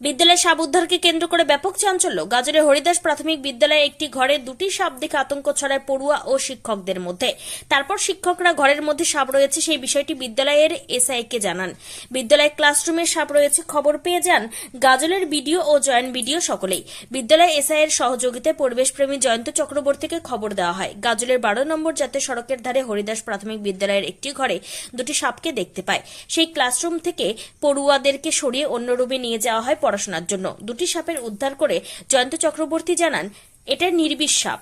বিদ্যালয়ে সাপ উদ্ধারকে কেন্দ্র করে ব্যাপক চাঞ্চল্য। গাজরের হরিদাস প্রাথমিক বিদ্যালয়ে একটি ঘরে দুটি সাপ দেখে আতঙ্ক ছড়ায় পড়ুয়া ও শিক্ষকদের মধ্যে। তারপর শিক্ষকরা ঘরের মধ্যে সাপ রয়েছে সেই বিষয়টি বিদ্যালয়ের এসআইকে জানান। বিদ্যালয়ের ক্লাসরুমে সাপ রয়েছে খবর পেয়ে যান গাজলের বিডিও ও জয়েন্ট বিডিও সকলেই। বিদ্যালয় এসআই এর সহযোগিতায় পরিবেশপ্রেমী জয়ন্ত চক্রবর্তীকে খবর দেওয়া হয়। গাজলের বারো নম্বর জাতীয় সড়কের ধারে হরিদাস প্রাথমিক বিদ্যালয়ের একটি ঘরে দুটি সাপকে দেখতে পায়। সেই ক্লাসরুম থেকে পড়ুয়াদেরকে সরিয়ে অন্য রুমে নিয়ে যাওয়া হয়। পড়াশোনার জন্য। দুটি সাপের উদ্ধার করে জয়ন্ত চক্রবর্তী জানান এটা নির্বিষ সাপ।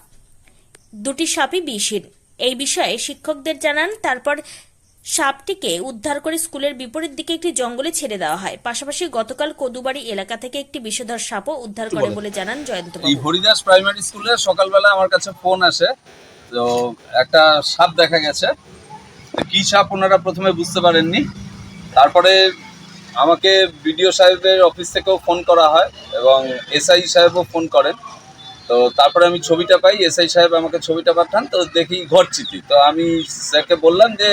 দুটি সাপই বিষহীন এই বিষয়ে শিক্ষকদের জানান তারপর সাপটিকে উদ্ধার করে স্কুলের বিপরীত দিকে একটি জঙ্গলে ছেড়ে দেওয়া হয়। পাশাপাশি গতকাল কদুবাড়ি এলাকা থেকে একটি বিষধর সাপও উদ্ধার করে বলে? জানান জয়ন্ত এই হরিদাস প্রাইমারি স্কুলে সকালবেলা আমার কাছে ফোন আসে তো একটা সাপ দেখা গেছে। কি সাপ ওনারা প্রথমে বুঝতে পারেননি। তারপরে আমাকে বিডিও সাহেবের অফিস থেকেও ফোন করা হয় এবং এসআই সাহেবও ফোন করেন। তো তারপরে আমি ছবিটা পাই, এসআই সাহেব আমাকে ছবিটা পাঠান, তো দেখি ঘরচিতি তো আমি স্যারকে বললাম যে,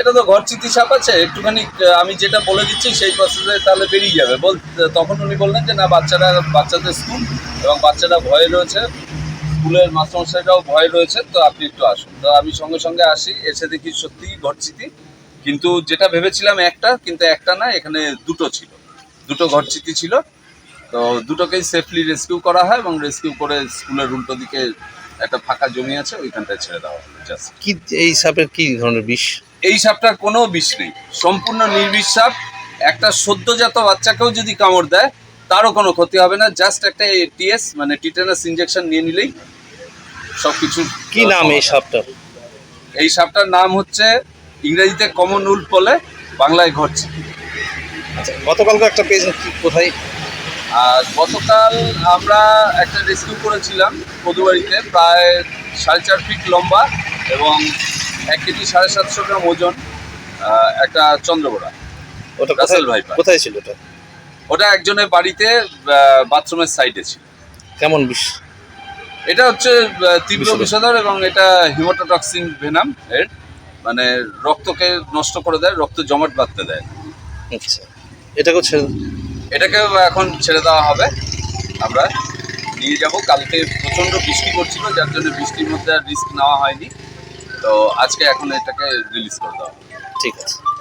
এটা তো ঘর ঘরচিতি সাপ আছে, একটুখানি, আমি যেটা বলে দিচ্ছি সেই প্রসেসে তাহলে বেরিয়ে যাবে। বল, তখন উনি বললেন যে, না, বাচ্চারা, বাচ্চাদের স্কুল এবং বাচ্চারা ভয়ে রয়েছে, স্কুলের মাস্টারমশাইরাও ভয় রয়েছে, তো আপনি একটু আসুন। তো আমি সঙ্গে সঙ্গে আসি, এসে দেখি সত্যিই ঘর ঘরচিতি কিন্তু যেটা ভেবেছিলাম একটা কিন্তু একটা না এখানে দুটো ছিল। দুটো ঘরচিতি ছিল। তো দুটোকেই সেফলি রেস্কিউ করা হয় এবং রেস্কিউ করে স্কুলের উল্টো দিকে একটা ফাঁকা জমি আছে ওইখানটায় ছেড়ে দেওয়া হয় জাস্ট কি এই সাপের কি ধরনের বিষ? এই সাপটার কোনো বিষ নেই। সম্পূর্ণ নির্বিষ সাপ। একটা সদ্যজাত বাচ্চাকেও যদি কামড় দেয় তারও কোনো ক্ষতি হবে না। জাস্ট একটা টিএস মানে টিটেনাস ইঞ্জেকশন নিয়ে নিলেই সব কিছু কি নাম এই সাপটার? এই সাপটার নাম হচ্ছে ইংরেজিতে কমন উল্ফ বলে বাংলায় ঘটছে। আচ্ছা গতকালকে একটা পেয়েছেন কোথায়? আর গতকাল আমরা একটা রেস্কিউ করেছিলাম মধুবাড়িতে প্রায় সাড়ে চার ফিট লম্বা এবং এক কেজি সাড়ে সাতশো গ্রাম ওজন একটা চন্দ্রবোড়া ওটা রাসেল ভাইপার। কোথায় ছিল ওটা? ওটা একজনের বাড়িতে বাথরুমের সাইডে ছিল। কেমন বিষ? এটা হচ্ছে তীব্র। বিষধর এবং এটা হিমোটোটক্সিন ভেনাম এর। মানে রক্তকে নষ্ট করে দেয় রক্ত জমাট বাঁধতে দেয়। আচ্ছা। এটাকেও ছেড়ে এটাকেও এখন ছেড়ে দেওয়া হবে। আমরা নিয়ে যাব। কালকে প্রচণ্ড বৃষ্টি করছিল যার জন্য বৃষ্টির মধ্যে আর রিস্ক নেওয়া হয়নি। তো আজকে এখন এটাকে রিলিজ করে দেওয়া হবে। ঠিক আছে।